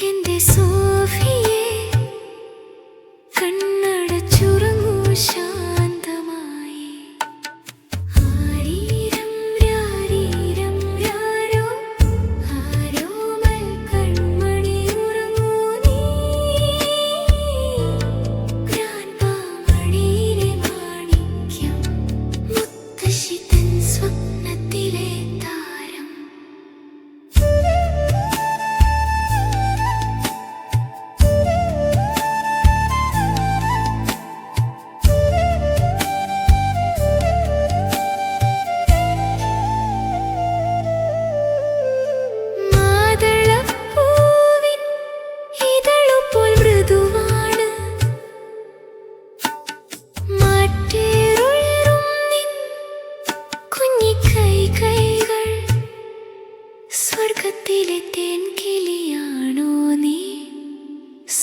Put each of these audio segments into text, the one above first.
In Indi Sufi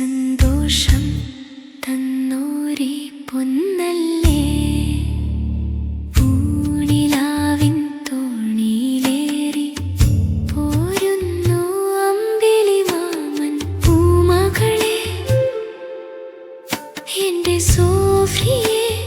സന്തോഷം തന്നൂരി പൊന്നല്ലേ? പൂണിലാവിൻ തോണിയിലേറി പോരുന്നു അമ്പിളി മാമൻ പൂമകളെ. എന്റെ സോഫിയേ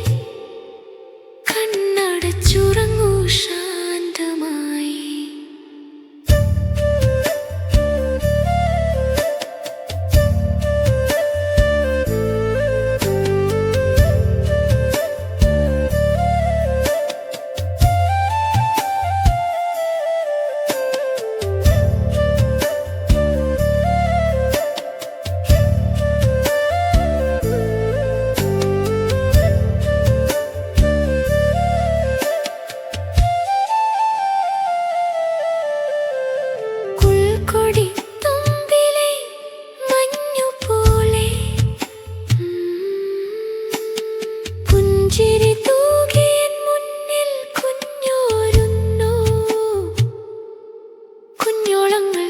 കുഞ്ഞോളങ്ങൾ